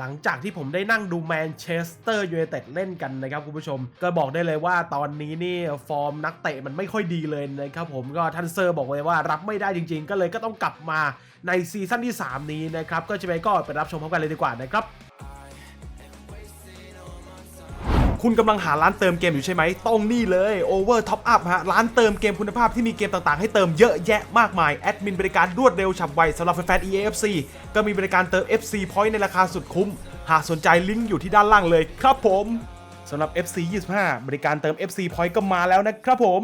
หลังจากที่ผมได้นั่งดูแมนเชสเตอร์ยูไนเต็ดเล่นกันนะครับคุณผู้ชม ก็บอกได้เลยว่าตอนนี้นี่ฟอร์มนักเตะมันไม่ค่อยดีเลยนะครับผมก็ทันเซอร์บอกเลยว่ารับไม่ได้จริง ๆ ก็เลยก็ต้องกลับมาในซีซั่นที่ 3 นี้นะครับก็จะไปก็ไปรับชมพร้อมกันเลยดีกว่านะครับ คุณกำลังหาร้านเติมเกมอยู่ใช่ไหมต้องนี่เลย Over Top Up ฮะ ร้านเติมเกมคุณภาพที่มีเกมต่างๆ ให้เติมเยอะแยะมากมาย แอดมินบริการรวดเร็วฉับไวสำหรับแฟนๆ EAFC ก็มีบริการเติม FC Point ในราคาสุดคุ้ม หากสนใจลิงก์อยู่ที่ด้านล่างเลยครับผมสำหรับ FC 25 บริการเติม FC Point ก็มาแล้วนะครับผม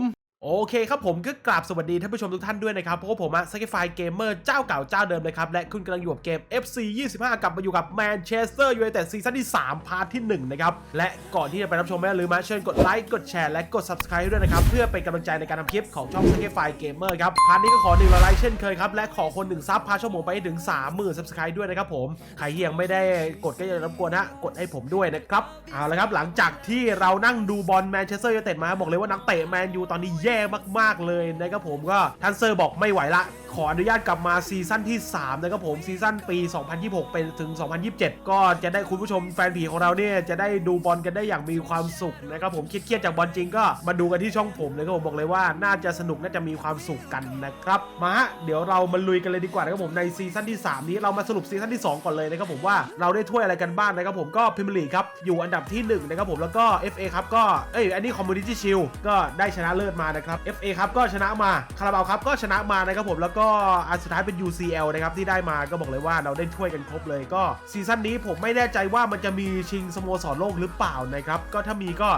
โอเคครับผมก็กราบสวัสดีท่านผู้ชมทุกท่านด้วยนะครับ เพราะว่าผมอะสกิฟายเกมเมอร์เจ้าเก่าเจ้าเดิมนะครับ และคุณกำลังอยู่กับเกม FC 25 กลับมาอยู่กับแมนเชสเตอร์ยูไนเต็ดซีซั่นที่ 3 พาร์ทที่ 1 นะครับ และก่อนที่จะไปรับชมไม่ลืมมาเชิญกดไลค์กดแชร์และกด Subscribe ด้วยนะครับ เพื่อเป็นกำลังใจในการทำคลิปของช่องสกิฟายเกมเมอร์ครับ พาร์ทนี้ก็ขอหนึ่งไลค์เช่นเคยครับ และขอคนหนึ่งซับพาช่องผมไปถึง 30,000 Subscribe ด้วยนะครับผมใครยังไม่ได้กดก็อย่ารบกวนะกดให้ผมด้วยนะครับเอาละครับหลังจากที่เรานั่งดูบอลแมนเชสเตอร์ยูไนเต็ดมาบอกเลยว่านักเตะแมนยูตอนนี้แย่มากๆเลยนะครับผมก็ทันเซอร์บอกไม่ไหวละขออนุญาตกลับมาซีซั่นที่ 3 นะครับผมซีซั่นปี 2026 เป็นถึง 2027 ก็จะได้คุณผู้ชมแฟนผีของเราเนี่ย จะได้ดูบอลกันได้อย่างมีความสุขนะครับผมเครียดจากบอลจริงก็มาดูกันที่ช่องผมเลยครับผมบอกเลยว่าน่าจะสนุกน่าจะมีความสุขกันนะครับมาฮะเดี๋ยวเรามาลุยกันเลยดีกว่านะครับผมในซีซั่นที่ 3 นี้เรามาสรุปซีซั่นที่ 2 ก่อนเลยนะครับผมว่าเราได้ถ้วยอะไรกันบ้างนะครับผมก็พิมลีครับอยู่อันดับที่1นะครับผมแล้วก็ FA ครับก็เอ้ยอันนี้คอมมูนิตี้ชิลก็ได้ชนะเลิศมานะครับ FA ครับก็ชนะมาคาราบาวครับก็ชนะมานะครับผมแล้วก็อันสุดท้ายเป็น UCL นะครับที่ได้มาก็บอกเลยว่าเราได้ถ้วยกันครบเลยก็ซีซั่นนี้ผมไม่แน่ใจว่ามันจะมีชิงสโมสรโลกหรือเปล่านะครับก็ถ้ามีก็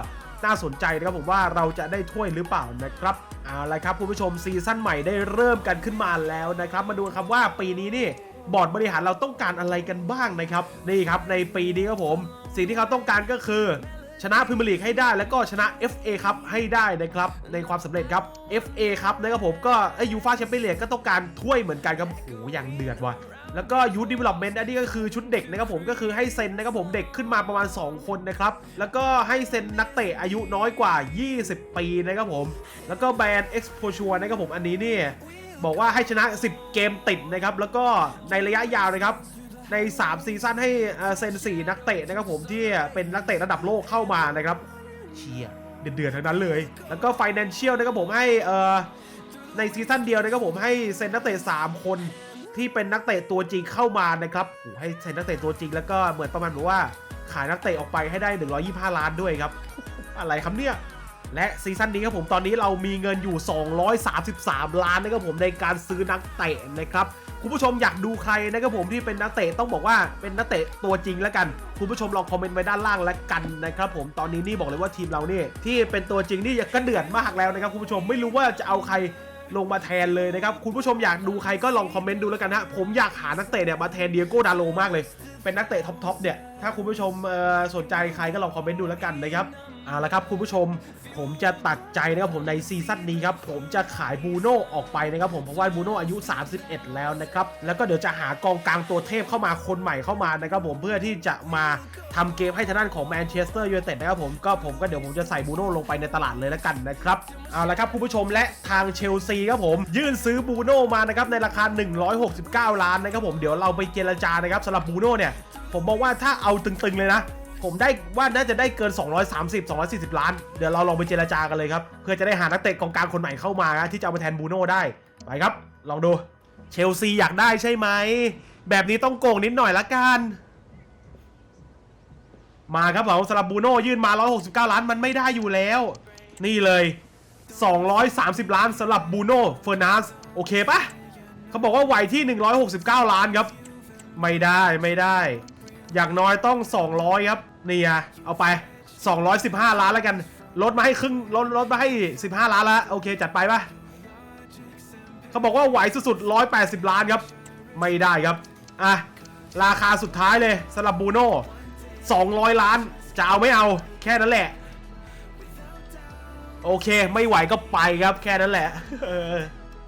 น่าสนใจนะครับผมว่าเราจะได้ถ้วยหรือเปล่านะครับเอาละครับคุณผู้ชมซีซั่นใหม่ได้เริ่มกันขึ้นมาแล้วนะครับ มาดูครับว่าปีนี้นี่บอร์ดบริหารเราต้องการอะไรกันบ้างนะครับนี่ครับในปีนี้ครับผม สิ่งที่เขาต้องการก็คือ ชนะพรีเมียร์ลีกให้ได้แล้วก็ชนะ FA ครับให้ได้นะครับในความสำเร็จครับ FA ครับนะครับผมก็ไอยูฟาแชมเปี้ยนลีกก็ต้องการถ้วยเหมือนกันครับโอ้โหอย่างเดือดว่ะแล้วก็ยูดีเวล็อปเมนต์อันนี้ก็คือชุดเด็กนะครับผมก็คือให้เซ็นนะครับผมเด็กขึ้นมาประมาณ 2 คนนะครับ แล้วก็ให้เซ็นนักเตะอายุน้อยกว่า 20 ปีนะครับผม แล้วก็แบรนด์ Exposure นะครับผมอันนี้นี่บอกว่าให้ชนะ 10 เกมติดนะครับ แล้วก็ในระยะยาวนะครับ ใน 3 ซีซั่นให้เอ่อเซน4นักเตะนะครับผมที่เป็นนักเตะระดับโลกเข้ามานะครับเชียเดือดๆทั้งนั้นเลย แล้วก็ Financial นะครับผมให้เอ่อในซีซั่นเดียวนะครับผมให้เซ็นนักเตะ3 คนที่เป็นนักเตะตัวจริงเข้ามานะครับโอ้โหให้เซ็นนักเตะตัวจริง แล้วก็เหมือนประมาณแบบว่าขายนักเตะออกไปให้ได้ 125 ล้านด้วยครับ อะไรครับเนี่ย และซีซั่นนี้ครับผมตอนนี้เรามีเงินอยู่ 233 ล้านนะครับผมในการซื้อนักเตะนะครับ คุณผู้ชมอยากดูใครนะครับผมที่เป็นนักเตะต้องบอกว่าเป็นนักเตะตัวจริงแล้วกัน คุณผู้ชมลองคอมเมนต์ไว้ด้านล่างแล้วกันนะครับผมตอนนี้นี่บอกเลยว่าทีมเราเนี่ยที่เป็นตัวจริงนี่ก็เดือดมากแล้วนะครับคุณผู้ชมไม่รู้ว่าจะเอาใครลงมาแทนเลยนะครับ คุณผู้ชมอยากดูใครก็ลองคอมเมนต์ดูแล้วกันนะผมอยากหานักเตะเนี่ยมาแทนเดียโก้ดาโลมากเลยเป็นนักเตะท็อปๆเนี่ย ถ้าคุณผู้ชมสนใจใครก็ลองคอมเมนต์ดูแล้วกันนะครับเอาละครับคุณผู้ชมผมจะตัดใจนะครับผมในซีซั่นนี้ครับผมจะขายบูโน่ออกไปนะครับผมเพราะว่าบูโน่อายุ 31 แล้วนะครับแล้วก็เดี๋ยวจะหากองกลางตัวเทพเข้ามาคนใหม่เข้ามานะครับผมเพื่อที่จะมาทำเกมให้ทางด้านของแมนเชสเตอร์ยูไนเต็ดนะครับผมก็ผมก็เดี๋ยวผมจะใส่บูโน่ลงไปในตลาดเลยแล้วกันนะครับเอาละครับคุณผู้ชมและทางเชลซีครับผมยื่นซื้อบูโน่มานะครับในราคา 169 ล้านนะครับผมเดี๋ยวเราไปเจรจานะครับสำหรับบูโน่เนี่ยผมมองว่าถ้าเอาตึงๆเลยนะ ผมได้ว่าน่าจะได้เกิน 230 240 ล้าน เดี๋ยวเราลองไปเจรจากันเลยครับ เพื่อจะได้หานักเตะกองกลางคนใหม่เข้ามานะที่จะเอามาแทนบูโน่ได้ ไปครับ ลองดู เชลซีอยากได้ใช่ไหม แบบนี้ต้องโกงนิดหน่อยละกัน มาครับผมสำหรับบูโน่ยื่นมา 169 ล้านมันไม่ได้อยู่แล้ว นี่เลย 230 ล้านสำหรับบูโน่เฟอร์นัสโอเคปะเขาบอกว่าไหวที่ 169 ล้านครับ ไม่ได้ไม่ได้ อย่างน้อยต้อง 200 ครับนี่อะเอาไป 215 ล้านแล้วกัน ลดมาให้ครึ่งลดลดมาให้ 15 ล้านแล้วโอเค จัดไปปะเขาบอกว่าไหวสุดๆ180 ล้านครับ ไม่ได้ครับอะราคาสุดท้ายเลยสำหรับบูโน่200 ล้านจะเอาไม่เอาแค่นั้นแหละ โอเค ไม่ไหวก็ไปครับแค่นั้นแหละเออ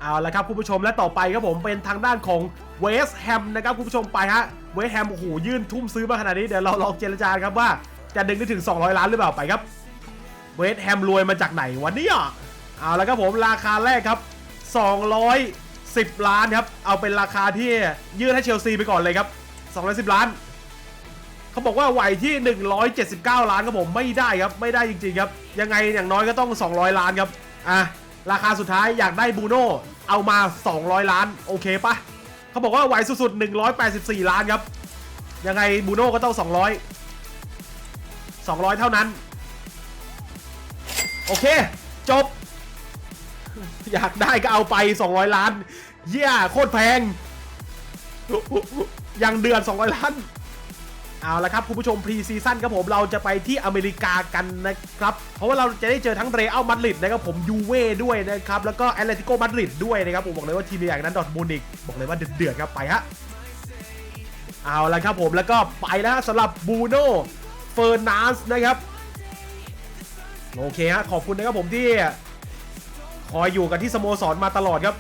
เอาละครับคุณผู้ชมและต่อไปครับผมเป็นทางด้านของ เวสแฮมนะครับคุณผู้ชมไปฮะเวสแฮมโอ้โหยื่นทุ่มซื้อมาขนาดนี้เดี๋ยวเราลองเจรจาครับว่าจะดึงได้ถึง 200 ล้านหรือเปล่าไปครับเวสแฮมรวยมาจากไหนวันนี้อะเอาละครับผมราคาแรกครับ 210 ล้านครับเอาเป็นราคาที่ยื่นให้เชลซีไปก่อนเลยครับ210 ล้านเขาบอกว่าไหวที่ 179 ล้านครับผมไม่ได้ครับไม่ได้จริงๆครับ ยังไงอย่างน้อยก็ต้อง 200 ล้านครับอะราคาสุดท้ายอยากได้บูโน่เอามา 200 ล้านโอเคปะ เขาบอกว่าไหวสุดๆ184 ล้านครับ ยังไงบูโน่ก็ต้อง 200 200 เท่านั้น โอเค จบ อยากได้ก็เอาไป 200 ล้าน เยี่ยโคตรแพงยังเดือน 200 ล้าน เอาละครับ คุณผู้ชมพรีซีซั่นครับผมเราจะไปที่อเมริกากันนะครับ เพราะว่าเราจะได้เจอทั้งเรอัลมาดริดนะครับผมยูเว่ด้วยนะครับ แล้วก็แอตเลติโกมาดริดด้วยนะครับ ผมบอกเลยว่าทีมใหญ่นั้นดอทมูนิกบอกเลยว่าเดือดๆครับไปฮะเอาละครับผมแล้วก็ไปแล้วสำหรับบูโน่เฟอร์นันส์นะครับโอเคฮะขอบคุณนะครับผมที่คอยอยู่กันที่สโมสรมาตลอดครับ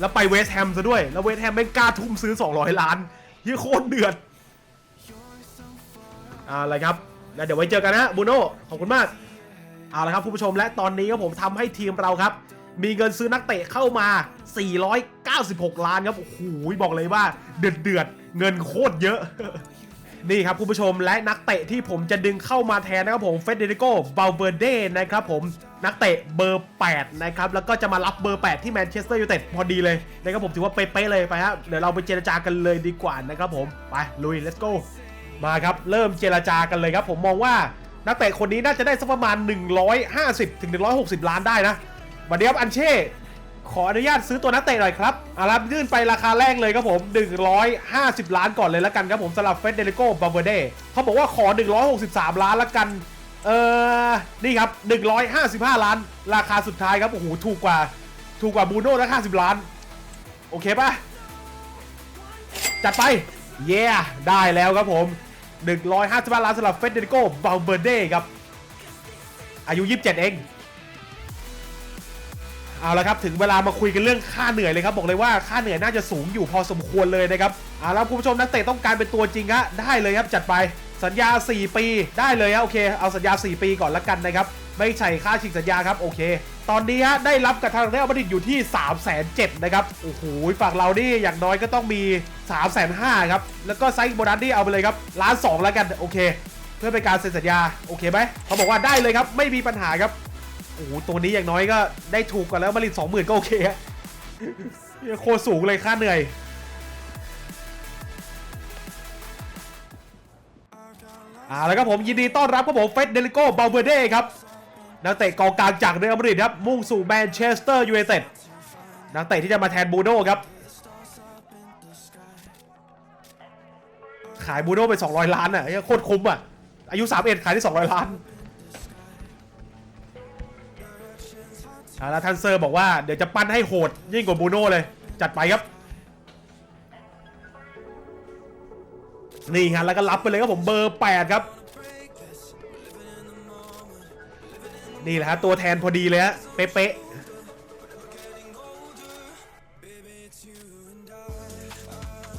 แล้วไปเวสต์แฮมซะด้วย แล้วเวสต์แฮมไม่งกล้าทุ่มซื้อ 200 ล้านเฮียโคตรเดือด เอาละครับแล้วเดี๋ยวไว้เจอกันนะบูโน่ขอบคุณมากเอาละครับคุณผู้ชมและตอนนี้ครับผมทำให้ทีมเราครับ มีเงินซื้อนักเตะเข้ามา 496 ล้านครับโอ้โหบอกเลยว่าเดือดเดือดเงินโคตรเยอะ นี่ครับคุณผู้ชมและนักเตะที่ผมจะดึงเข้ามาแทนนะครับผมเฟเดริโกบาเ v อร์เดนะครับผมนักเตะเบอร์ 8 นะครับแล้วก็จะมารับเบอร์ 8 ที่แมนเชสเตอร์ยูไนเต็ดพอดีเลยนะครับผมถือว่าเป๊ะเลยไปฮะเดี๋ยวเราไปเจรจากันเลยดีกว่านะครับผมไปลุย let's go มาครับ เริ่มเจรจากันเลยครับ ผมมองว่านักเตะคนนี้น่าจะได้สักประมาณ 150ถึง160 ล้านได้นะวันนี้ครับอันเช่ ขออนุญาตซื้อตัวนักเตะหน่อยครับอารับยื่นไปราคาแรกเลยครับผม 150 ล้านก่อนเลยแล้วกันครับผมสำหรับเฟสเดริโกบาเ v อร์เดเขาบอกว่าขอ 163 ล้านแล้วกันเออนี่ครับ 155 ล้าน ราคาสุดท้ายครับโอ้โหถูกกว่า ถูกกว่าบูโน่นะ50 ล้าน โอเคปะจัดไป เย้ได้แล้วครับผม 155 ล้านสำหรับเฟเดริโกบาเบอร์เดครับ อายุ 27 เอง เอาละครับ ถึงเวลามาคุยกันเรื่องค่าเหนื่อยเลยครับ บอกเลยว่าค่าเหนื่อยน่าจะสูงอยู่พอสมควรเลยนะครับเอาละคุณผู้ชมนักเตะต้องการเป็นตัวจริงฮะได้เลยครับจัดไปสัญญา 4 ปีได้เลยฮะโอเค เอาสัญญา 4 ปีก่อนละกันนะครับ ไม่ใช่ค่าฉีกสัญญาครับโอเค ตอนนี้ฮะได้รับกับทางเรอัลมาดริดอยู่ที่3 7 0 0 0นะครับโอ้โหฝั่งเรานี่อย่างน้อยก็ต้องมี3 5 0 0 0ครับแล้วก็ไซส์โบนัสนี่เอาไปเลยครับล้านสองแล้วกันโอเค เพื่อเป็นการเซ็นสัญญาโอเคไหมเขาบอกว่าได้เลยครับไม่มีปัญหาครับโอ้โหตัวนี้อย่างน้อยก็ได้ถูกกว่าแล้วมาริดสองหมื่นก็โอเคฮะโคสูงเลยค่าเหนื่อยอ่าแล้วครับผมยินดีต้อนรับครับผมเฟสเดลิโก้บาเบเด้ครับ นักเตะกองกลางจากเรอัลมาดริดครับมุ่งสู่แมนเชสเตอร์ยูไนเต็ดนักเตะที่จะมาแทนบูโน่ครับ ขายบูโน่ไป 200 ล้านอะโคตรคุ้มอะ อายุ 31 ขายได้ 200 ล้านอ่าแล้วท่านเซอร์บอกว่าเดี๋ยวจะปั้นให้โหดยิ่งกว่าบูโน่เลย จัดไปครับ นี่ฮะแล้วก็รับไปเลยครับผมเบอร์ 8 ครับ นี่แหละฮะตัวแทนพอดีเลยฮะเป๊ะๆ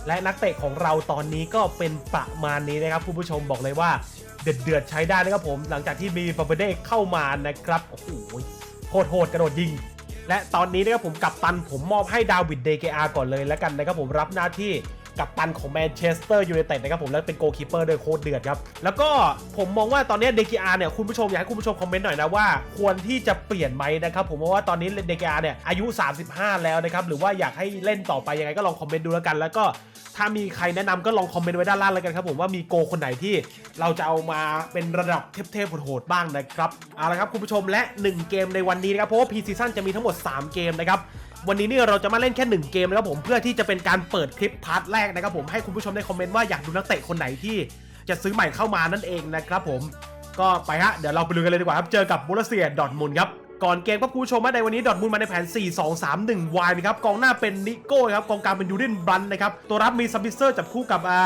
และนักเตะของเราตอนนี้ก็เป็นประมาณนี้นะครับคุณผู้ชมบอกเลยว่าเดือดเดือดๆใช้ได้นะครับผม หลังจากที่มีฟาเบเด้เข้ามานะครับโอ้โหโหดโหดๆกระโดดยิง และตอนนี้นะครับผมกับตันผมมอบให้ดาวิดเดเกอาก่อนเลยแล้วกันนะครับผมรับหน้าที่ กับตันของแมนเชสเตอร์ยูไนเต็ดนะครับผมแล้วเป็นโกลคีเปอร์ด้วยโคตรเดือดครับ แล้วก็ผมมองว่าตอนนี้เดเกอาเนี่ยคุณผู้ชมอยากให้คุณผู้ชมคอมเมนต์หน่อยนะว่า ควรที่จะเปลี่ยนไหมนะครับผมเพราะว่าตอนนี้เดเกอาเนี่ยอายุ 35 แล้วนะครับหรือว่าอยากให้เล่นต่อไปยังไงก็ลองคอมเมนต์ดูแล้วกัน แล้วก็ถ้ามีใครแนะนำก็ลองคอมเมนต์ไว้ด้านล่างแล้วกันครับผมว่ามีโกคนไหนที่เราจะเอามาเป็นระดับเทพๆโหดๆบ้างนะครับเอาละครับคุณผู้ชมและ 1 เกมในวันนี้นะครับเพราะว่าพีซีซั่นจะมีทั้งหมด 3 เกมนะครับ วันนี้เนี่ยเราจะมาเล่นแค่ 1 เกมนะครับผมเพื่อที่จะเป็นการเปิดคลิปพาร์ทแรกนะครับผมให้คุณผู้ชมได้คอมเมนต์ว่าอยากดูนักเตะคนไหนที่จะซื้อใหม่เข้ามานั่นเองนะครับผมก็ไปฮะเดี๋ยวเราไปดูกันเลยดีกว่าครับเจอกับบูรเซียดอทมุนครับก่อนเกมครับคุณผู้ชมว่าในวันนี้ดอทมุนมาในแผน 4 2 3 1 y นะครับกองหน้าเป็นนิโก้ครับกองกลางเป็นยูรินบรันนะครับตัวรับมีซับบิเซอร์จับคู่กับอา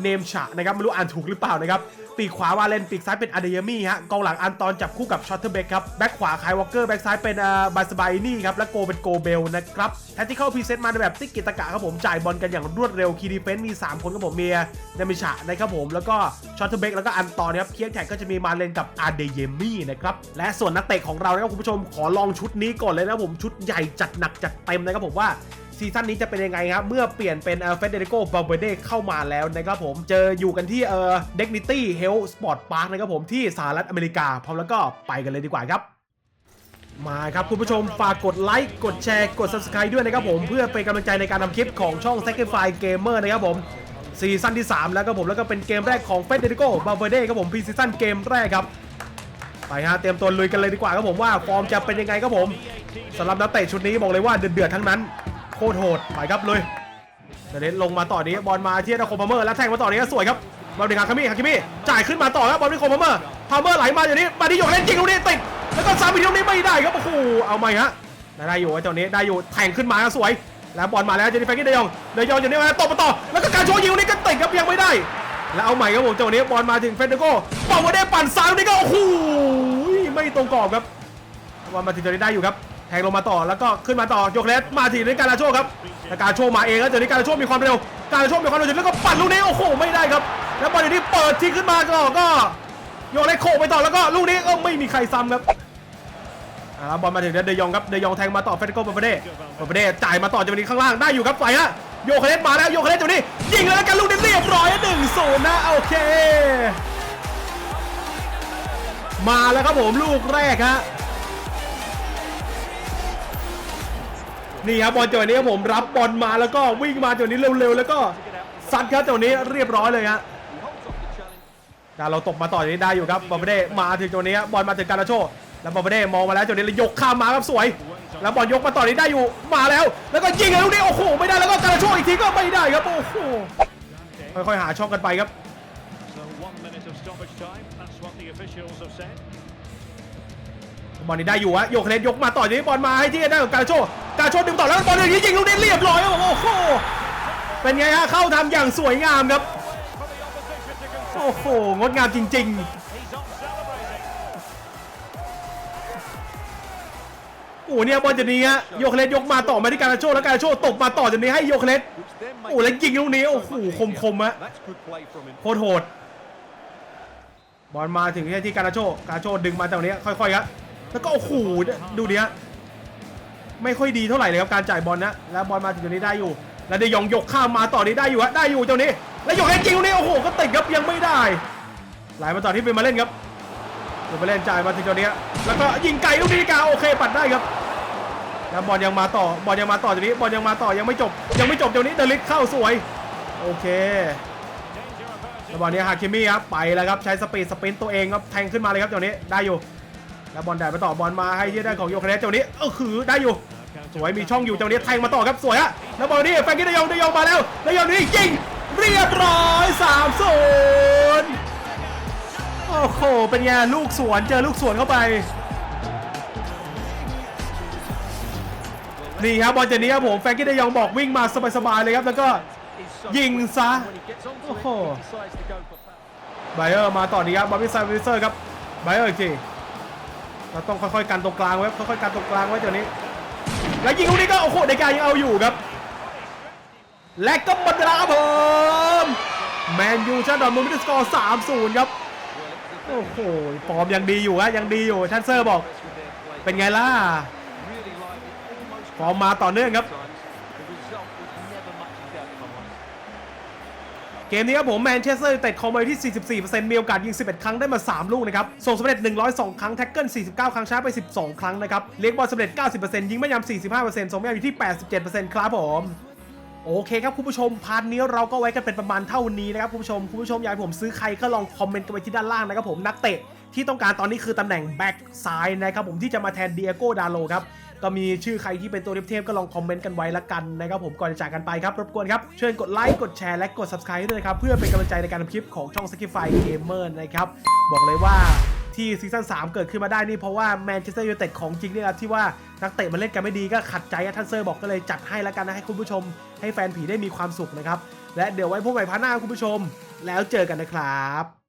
เนมฉะนะครับไม่รู้อ่านถูกหรือเปล่านะครับ ปีกขวาวาเลนปีกซ้ายเป็นอาเดยมี่ฮะกองหลังอันตอนจับคู่กับชอตเทอร์เบกครับแบ็คขวาคายวอลเกอร์แบ็คซ้ายเป็นอ่าบาสบายนี่ครับและโกเป็นโกเบลนะครับแทคติคอลพรีเซตมาในแบบติ๊กกิตะกะครับผมจ่ายบอลกันอย่างรวดเร็วคีดีเฟนต์มี 3 คนครับผมเมียเนมิชะนะครับผมแล้วก็ชอตเทอร์เบกแล้วก็อันตอนครับเคียงแท็กก็จะมีมาเลนกับอาเดยมี่นะครับและส่วนนักเตะของเรานะครับคุณผู้ชมขอลองชุดนี้ก่อนเลยนะครับผมชุดใหญ่จัดหนักจัดเต็มนะครับผมว่า ซีซั่นนี้จะเป็นยังไงครับ เมื่อเปลี่ยนเป็นเฟเดริโกบาเบเดเข้ามาแล้วนะครับผม เจออยู่กันที่เอ่อเดกนิตี้เฮลสปอร์ตพาร์คนะครับผมที่สหรัฐอเมริกา พร้อมแล้วก็ไปกันเลยดีกว่าครับมาครับ คุณผู้ชม ฝากกดไลค์กดแชร์กด subscribe ด้วยนะครับผม เพื่อเป็นกำลังใจในการทำคลิปของช่อง Sacrifice Gamer นะครับผมซีซั่นที่ 3 แล้วครับผม แล้วก็เป็นเกมแรกของ Federico Valverde ครับผมพีซีซั่นเกมแรกครับ ไปฮะเตรียมตัวลุยกันเลยดีกว่าครับผมว่าฟอร์มจะเป็นยังไงครับผมสำหรับนักเตะชุดนี้บอกเลยว่าเดือดๆทั้งนั้น คตรโหดไปครับเลยเดยวนี้ลงมาต่อนี้บอลมาที่นาโคพาเมอร์แล้วแทงมาต่อนี้ก็สวยครับบอลดึงฮาคามิฮาคิมิจ่ายขึ้นมาต่อครับบอลที่โคพาเมอร์พาเมอร์ไหลมาอย่างนี้มาที่โยกเล่นจริงตรงนี้ติดแล้วก็ซ้ำอีกตรงนี้ไม่ได้ครับโอ้โหเอาใหม่ฮะได้อยู่เจ้านี้ได้อยู่แทงขึ้นมาสวย แล้วบอลมาแล้วเจนี่แฟรงกี้เดยองเดยองอย่างนี้มาตบมาต่อแล้วก็การโชว์ยิงนี้ก็ติดครับยังไม่ได้ แล้วเอาใหม่ครับผมจังหวะนี้บอลมาถึงเฟเดโก้บอลมาได้ปั่นซ้ายนี่ก็โอ้โหไม่ตรงกรอบครับบอลมาถึงจังหวะนี้ได้อยู่ครับ แทงลงมาต่อแล้วก็ขึ้นมาต่อยกเลสมาถึงในการาโชครับแล้วการาโชมาเองแล้วเจังหวนี้การาโชมีความเร็ว การาโชมีความเร็วแล้วก็ปั่นลูกนี้โอ้โหไม่ได้ครับ แล้วบอลอย่างนี้เปิดทิ้งขึ้นมาก็ก็โยกเลสโคไปต่อแล้วก็ลูกนี้ก็ไม่มีใครซ้ำครับอ่าบอลมาถึงเดยองครับเดยองแทงมาต่อเฟเดโก้ปาเปเด้ปาเปเด้จ่ายมาต่อจังหวะนี้ข้างล่างได้อยู่ครับไปฮะโยกเลสมาแล้วโยกเลสจัวนี้ยิงแล้วกันลูกนี้เรียบร้อยหนึ่งศูนย์นะโอเค มาแล้วครับผมลูกแรกฮะ นี่ครับบอลจังหวะนี้ครับผมรับบอลมาแล้วก็วิ่งมาจังหวะนี้เร็วๆแล้วก็ซัดครับจังหวะนี้เรียบร้อยเลยฮะการเราตกมาต่อนี้ได้อยู่ครับบอลเบเด้มาถึงจังหวะนี้บอลมาถึงการาโชแล้วบอลเบเด้มองมาแล้วจังหวะนี้เลยยกข้ามมาครับสวย แล้วบอลยกมาต่อนี้ได้อยู่มาแล้ว แล้วก็ยิงเลยลูกนี้โอ้โหไม่ได้แล้วก็การาโชอีกทีก็ไม่ได้ครับโอ้โหค่อยๆหาช่องกันไปครับ บอลนี้ได้อยู่ฮะโยกเลนยกมาต่อจากนี้บอลมาให้ที่ได้กับการโช การโชดึงต่อแล้วบอลอย่างนี้ยิงลูกนี้เรียบร้อยโอ้โหเป็นไงฮะเข้าทำอย่างสวยงามครับโอ้โหงดงามจริง ๆ โอ้เนี่ยบอลจากนี้ฮะโยกเลนยกมาต่อมาที่การโชแล้วการโชตกมาต่อจากนี้ให้โยกเลนโอ้แล้วยิงลูกนี้โอ้โหคมๆฮะโคตรโหดบอลมาถึงที่การโชการโชดึงมาจากนี้ค่อยๆครับแล้วก็โอ้โหดูดิฮะ ไม่ค่อยดีเท่าไหร่เลยครับการจ่ายบอลนะแล้วบอลมาถึงตรงนี้ได้อยู่ แล้วเดยองยกข้ามมาต่อนี้ได้อยู่ฮะได้อยู่เจ้านี้ แล้วยกเล่นจริงตรงนี้โอ้โหก็ติดครับยังไม่ได้ ไหลมาต่อที่เป็นมาเล่นครับเป็นมาเล่นจ่ายมาถึงตรงนี้แล้วก็ยิงไกลลูกนี้กาโอเคปัดได้ครับแล้วบอลยังมาต่อบอลยังมาต่อจากนี้บอลยังมาต่อยังไม่จบ ยังไม่จบเจ้านี้เดลิสเข้าสวยโอเคแล้วบอลนี้ฮาคิมิครับไปแล้วครับใช้สปีดสปินตัวเองครับแทงขึ้นมาเลยครับเจ้านี้ได้อยู่แล้วบอลได้ไปต่อบอลมาให้ที่ได้ของโยคเนสเจ้านี้เออคือได้อยู่ สวยมีช่องอยู่เจ้านี้แทงมาต่อครับสวยฮะแล้วบอลนี้แฟรงกี้ดยองดยองมาแล้วดยองนี่ยิงเรียบร้อย3 0โอ้โหเป็นไงลูกสวนเจอลูกสวนเข้าไปนี่ครับบอลเจนี้ครับผมแฟรงกี้ดยองบอกวิ่งมาสบายๆเลยครับแล้วก็ยิงซะ When he gets onto Oh. it, he decides to go for foul. ไบเออร์มาต่อดีครับบอลวิสซาวิเซอร์ครับไบเออร์อีกทีเราต้องค่อยๆกันตรงกลางไว้ค่อยๆกันตรงกลางไว้เดี๋ยวนี้ แล้วยิงลูกนี้ก็โอ้โหเดกายังเอาอยู่ครับ และก็หมดเวลาครับผมแมนยูชนะดอร์ทมุนด์มิดสกอร์ 3-0 ครับ โอ้โหฟอร์มยังดีอยู่ฮะยังดีอยู่ชันเซอร์บอก เป็นไงล่ะฟอร์มมาต่อเนื่องครับ เกมนี้ครับผมแมนเชสเตอร์ยูไนเต็ดคอมไปที่ 44%มีโอกาสยิง 11 ครั้งได้มา 3 ลูกนะครับ ส่งสำเร็จ 102 ครั้ง แท็กเกิล 49 ครั้งชนะไป 12 ครั้งนะครับ เลียกบอลสำเร็จ 90%ยิงไม่ยำ45%ส่งไม่ยำอยู่ที่ 87%ครับผมโอเคครับคุณผู้ชมพาร์ทนี้เราก็ไว้กันเป็นประมาณเท่านี้นะครับคุณผู้ชมคุณผู้ชมอยากผมซื้อใครก็ลองคอมเมนต์กันไว้ที่ด้านล่างนะครับผมนักเตะ ที่ต้องการตอนนี้คือตำแหน่งแบ็กซ้ายนะครับผมที่จะมาแทนเดียโก้ดาโลครับก็มีชื่อใครที่เป็นตัวเทพๆก็ลองคอมเมนต์กันไว้ละกันนะครับผมก่อนจะจากกันไปครับ รบกวนครับ เช่วยกดไลค์กดแชร์และกด subscribe ด้วยนะครับ เพื่อเป็นกำลังใจในการทำคลิปของช่อง s k i f y Gamer นะครับ บอกเลยว่าที่ซีซั่น3 เกิดขึ้นมาได้นี่เพราะว่าแมนเชสเตอร์ยูไนเต็ดของจริงเนี่ยครับที่ว่านักเตะมันเล่นกันไม่ดีก็ขัดใจท่านเซอร์บอกก็เลยจัดให้ละกันนะให้คุณผู้ชม ให้แฟนผีได้มีความสุขนะครับและเดี๋ยวไว้พบใหม่พาร์ทหน้าคุณผู้ชม แล้วเจอกันนะครับ